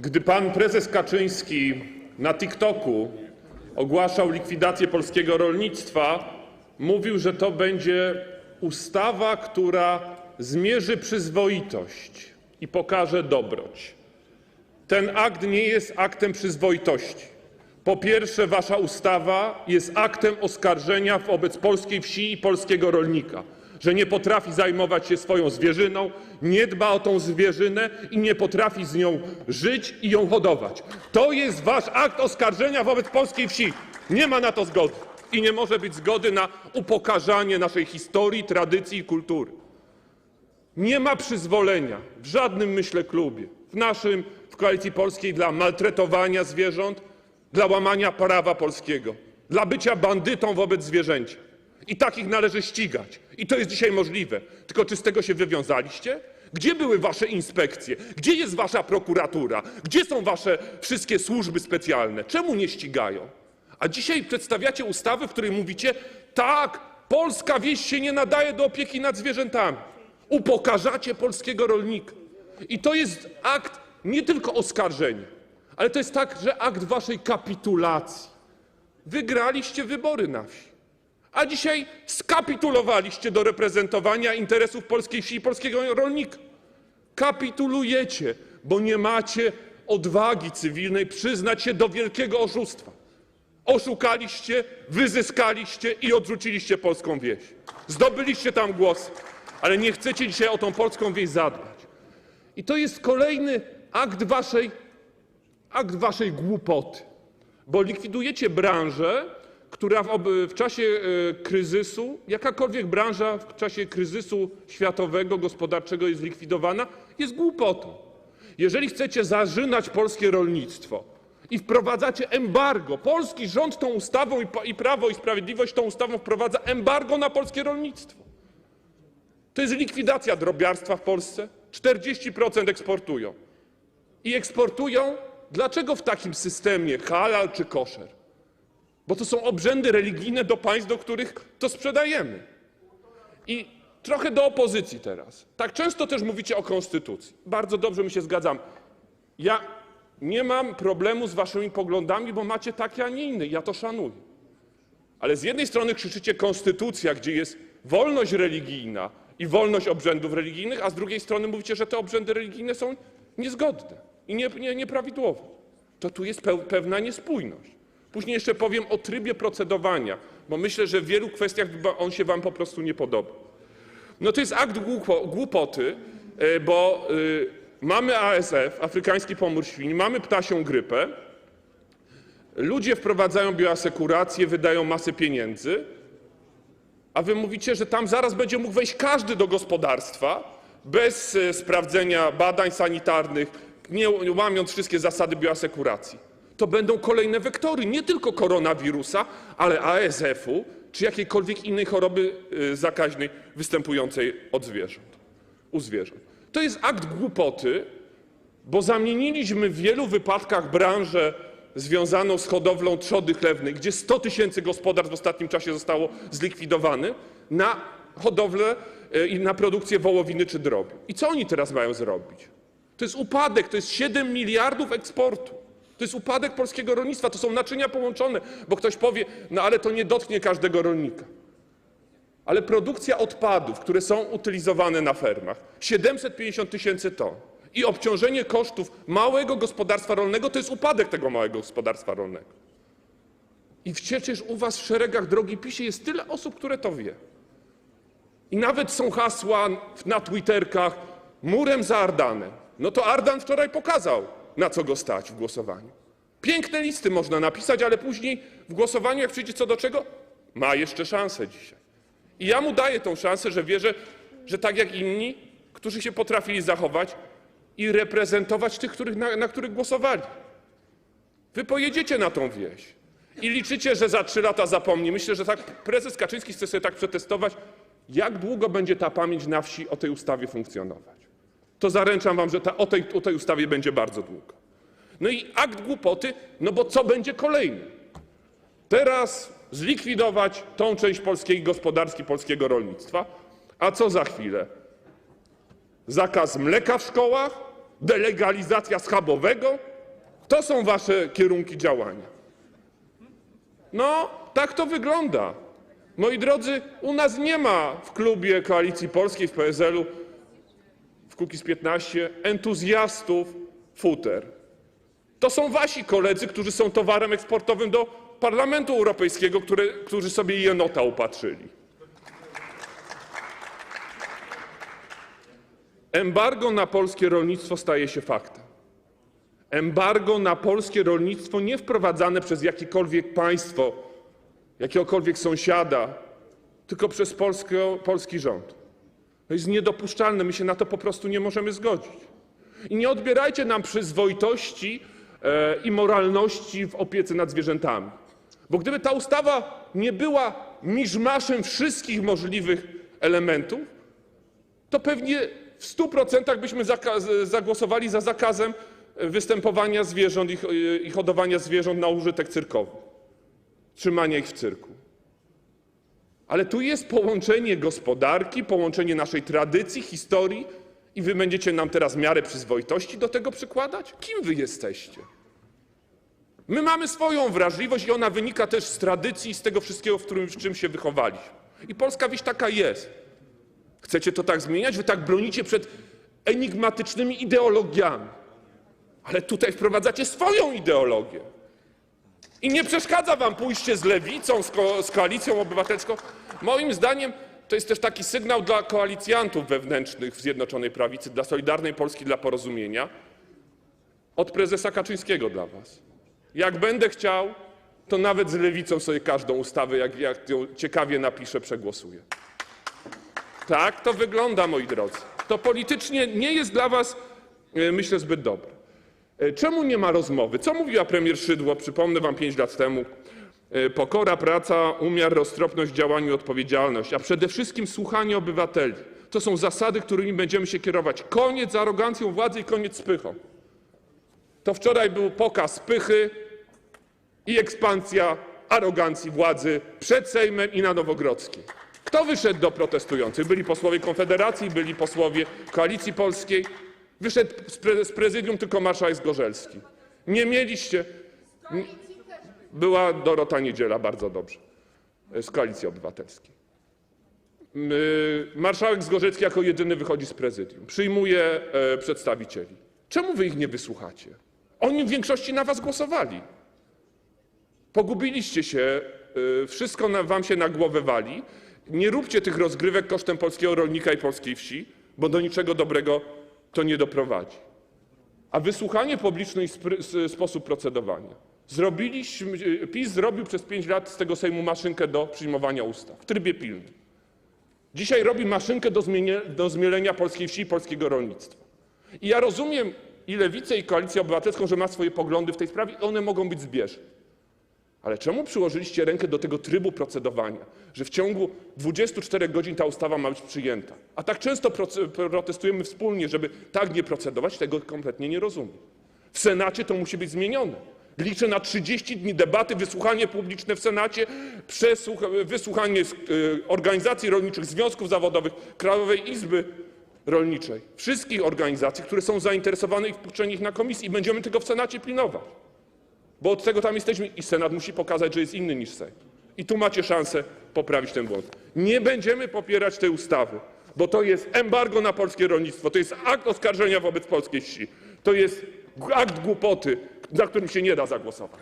Gdy pan prezes Kaczyński na TikToku ogłaszał likwidację polskiego rolnictwa, mówił, że to będzie ustawa, która zmierzy przyzwoitość i pokaże dobroć. Ten akt nie jest aktem przyzwoitości. Po pierwsze, wasza ustawa jest aktem oskarżenia wobec polskiej wsi i polskiego rolnika, że nie potrafi zajmować się swoją zwierzyną, nie dba o tą zwierzynę i nie potrafi z nią żyć i ją hodować. To jest wasz akt oskarżenia wobec polskiej wsi. Nie ma na to zgody i nie może być zgody na upokarzanie naszej historii, tradycji i kultury. Nie ma przyzwolenia w żadnym, myślę, klubie, w naszym, w Koalicji Polskiej, dla maltretowania zwierząt, dla łamania prawa polskiego, dla bycia bandytą wobec zwierzęcia. I takich należy ścigać. I to jest dzisiaj możliwe. Tylko czy z tego się wywiązaliście? Gdzie były wasze inspekcje? Gdzie jest wasza prokuratura? Gdzie są wasze wszystkie służby specjalne? Czemu nie ścigają? A dzisiaj przedstawiacie ustawę, w której mówicie: tak, polska wieś się nie nadaje do opieki nad zwierzętami. Upokarzacie polskiego rolnika. I to jest akt nie tylko oskarżenia, ale to jest także akt waszej kapitulacji. Wygraliście wybory na wsi, a dzisiaj skapitulowaliście do reprezentowania interesów polskiej wsi i polskiego rolnika. Kapitulujecie, bo nie macie odwagi cywilnej przyznać się do wielkiego oszustwa. Oszukaliście, wyzyskaliście i odrzuciliście polską wieś. Zdobyliście tam głosy, ale nie chcecie dzisiaj o tą polską wieś zadbać. I to jest kolejny akt waszej, akt waszej głupoty, bo likwidujecie branżę, która w, czasie e, kryzysu, jakakolwiek branża w czasie kryzysu światowego, gospodarczego jest likwidowana, jest głupotą. Jeżeli chcecie zarzynać polskie rolnictwo i wprowadzacie embargo, polski rząd tą ustawą i Prawo i Sprawiedliwość tą ustawą wprowadza embargo na polskie rolnictwo. To jest likwidacja drobiarstwa w Polsce. 40% eksportują. I eksportują dlaczego w takim systemie halal czy koszer? Bo to są obrzędy religijne do państw, do których to sprzedajemy. I trochę do opozycji teraz. Tak często też mówicie o konstytucji. Bardzo dobrze, my się zgadzamy. Ja nie mam problemu z waszymi poglądami, bo macie takie, a nie inne. Ja to szanuję. Ale z jednej strony krzyczycie konstytucja, gdzie jest wolność religijna i wolność obrzędów religijnych, a z drugiej strony mówicie, że te obrzędy religijne są niezgodne i nie, nie, nieprawidłowe. To tu jest pewna niespójność. Później jeszcze powiem o trybie procedowania, bo myślę, że w wielu kwestiach on się wam po prostu nie podoba. No to jest akt głupo, głupoty, e, bo y, mamy ASF, afrykański pomór świń, mamy ptasią grypę, ludzie wprowadzają bioasekurację, wydają masę pieniędzy, a wy mówicie, że tam zaraz będzie mógł wejść każdy do gospodarstwa bez e, sprawdzenia badań sanitarnych, nie łamiąc wszystkie zasady bioasekuracji. To będą kolejne wektory, nie tylko koronawirusa, ale ASF-u czy jakiejkolwiek innej choroby e, zakaźnej występującej u zwierząt. To jest akt głupoty, bo zamieniliśmy w wielu wypadkach branżę związaną z hodowlą trzody chlewnej, gdzie 100 tysięcy gospodarstw w ostatnim czasie zostało zlikwidowanych, na hodowlę e, i na produkcję wołowiny czy drobiu. I co oni teraz mają zrobić? To jest upadek, to jest 7 miliardów eksportu. To jest upadek polskiego rolnictwa, to są naczynia połączone, bo ktoś powie, no ale to nie dotknie każdego rolnika. Ale produkcja odpadów, które są utylizowane na fermach, 750 tysięcy ton i obciążenie kosztów małego gospodarstwa rolnego to jest upadek tego małego gospodarstwa rolnego. I przecież u was w szeregach drogi PiSie jest tyle osób, które to wie. I nawet są hasła na Twitterkach murem za Ardanem. No to Ardan wczoraj pokazał, na co go stać w głosowaniu. Piękne listy można napisać, ale później w głosowaniu, jak przyjdzie co do czego, ma jeszcze szansę dzisiaj. I ja mu daję tą szansę, że wierzę, że tak jak inni, którzy się potrafili zachować i reprezentować tych, których, na, na których głosowali. Wy pojedziecie na tą wieś i liczycie, że za trzy lata zapomni. Myślę, że tak prezes Kaczyński chce sobie tak przetestować, jak długo będzie ta pamięć na wsi o tej ustawie funkcjonować. To zaręczam wam, że ta, o, tej, o tej ustawie będzie bardzo długo. No i akt głupoty, no bo co będzie kolejny? Teraz zlikwidować tą część polskiej gospodarki, polskiego rolnictwa, a co za chwilę? Zakaz mleka w szkołach, Delegalizacja schabowego? To są wasze kierunki działania. No, tak to wygląda. Moi drodzy, u nas nie ma w klubie Koalicji Polskiej, w PSL-u, w Kukiz 15 entuzjastów futer. To są wasi koledzy, którzy są towarem eksportowym do Parlamentu Europejskiego, którzy sobie jenota upatrzyli. Embargo na polskie rolnictwo staje się faktem. Embargo na polskie rolnictwo nie wprowadzane przez jakiekolwiek państwo, jakiegokolwiek sąsiada, tylko przez polski rząd. To jest niedopuszczalne, my się na to po prostu nie możemy zgodzić. I nie odbierajcie nam przyzwoitości i moralności w opiece nad zwierzętami. Bo gdyby ta ustawa nie była miszmaszem wszystkich możliwych elementów, to pewnie w 100% byśmy zagłosowali za zakazem występowania zwierząt ho- i hodowania zwierząt na użytek cyrkowy, trzymania ich w cyrku. Ale tu jest połączenie gospodarki, połączenie naszej tradycji, historii i wy będziecie nam teraz miarę przyzwoitości do tego przykładać? Kim wy jesteście? My mamy swoją wrażliwość i ona wynika też z tradycji i z tego wszystkiego, w, którym, w czym się wychowaliśmy. I polska wieś taka jest. Chcecie to tak zmieniać? Wy tak bronicie przed enigmatycznymi ideologiami. Ale tutaj wprowadzacie swoją ideologię. I nie przeszkadza wam pójście z lewicą, z, ko- z koalicją obywatelską. Moim zdaniem to jest też taki sygnał dla koalicjantów wewnętrznych w Zjednoczonej Prawicy, dla Solidarnej Polski, dla Porozumienia, od prezesa Kaczyńskiego dla was. Jak będę chciał, to nawet z lewicą sobie każdą ustawę, jak, jak ją ciekawie napiszę, przegłosuję. Tak to wygląda, moi drodzy. To politycznie nie jest dla was, e, myślę, zbyt dobre. E, Czemu nie ma rozmowy? Co mówiła premier Szydło? Przypomnę wam pięć lat temu. E, Pokora, praca, umiar, roztropność w działaniu, odpowiedzialność, a przede wszystkim słuchanie obywateli. To są zasady, którymi będziemy się kierować. Koniec z arogancją władzy i koniec z pychą. To wczoraj był pokaz pychy i ekspansja arogancji władzy przed Sejmem i na Nowogrodzkiej. Kto wyszedł do protestujących? Byli posłowie Konfederacji, byli posłowie Koalicji Polskiej. Wyszedł z, pre, z prezydium tylko marszałek Zgorzelski. Nie mieliście. Była Dorota Niedziela, bardzo dobrze, z Koalicji Obywatelskiej. M, Marszałek Zgorzelski jako jedyny wychodzi z prezydium. Przyjmuje e, przedstawicieli. Czemu wy ich nie wysłuchacie? Oni w większości na was głosowali. Pogubiliście się, wszystko wam się na głowę wali. Nie róbcie tych rozgrywek kosztem polskiego rolnika i polskiej wsi, bo do niczego dobrego to nie doprowadzi. A wysłuchanie publiczne i sposób procedowania. PiS zrobił przez pięć lat z tego Sejmu maszynkę do przyjmowania ustaw w trybie pilnym. Dzisiaj robi maszynkę do, zmielenia polskiej wsi i polskiego rolnictwa. I ja rozumiem i Lewicę, i Koalicję Obywatelską, że ma swoje poglądy w tej sprawie i one mogą być zbieżne. Ale czemu przyłożyliście rękę do tego trybu procedowania, że w ciągu 24 godzin ta ustawa ma być przyjęta? A tak często protestujemy wspólnie, żeby tak nie procedować, tego kompletnie nie rozumiem. W Senacie to musi być zmienione. Liczę na 30 dni debaty, wysłuchanie publiczne w Senacie, wysłuchanie y, organizacji rolniczych, związków zawodowych, Krajowej Izby Rolniczej, wszystkich organizacji, które są zainteresowane i wpuszczenie ich na komisję i będziemy tego w Senacie pilnować. Bo od tego tam jesteśmy i Senat musi pokazać, że jest inny niż Sejm. I tu macie szansę poprawić ten błąd. Nie będziemy popierać tej ustawy, bo to jest embargo na polskie rolnictwo, to jest akt oskarżenia wobec polskiej wsi, to jest akt głupoty, za którym się nie da zagłosować.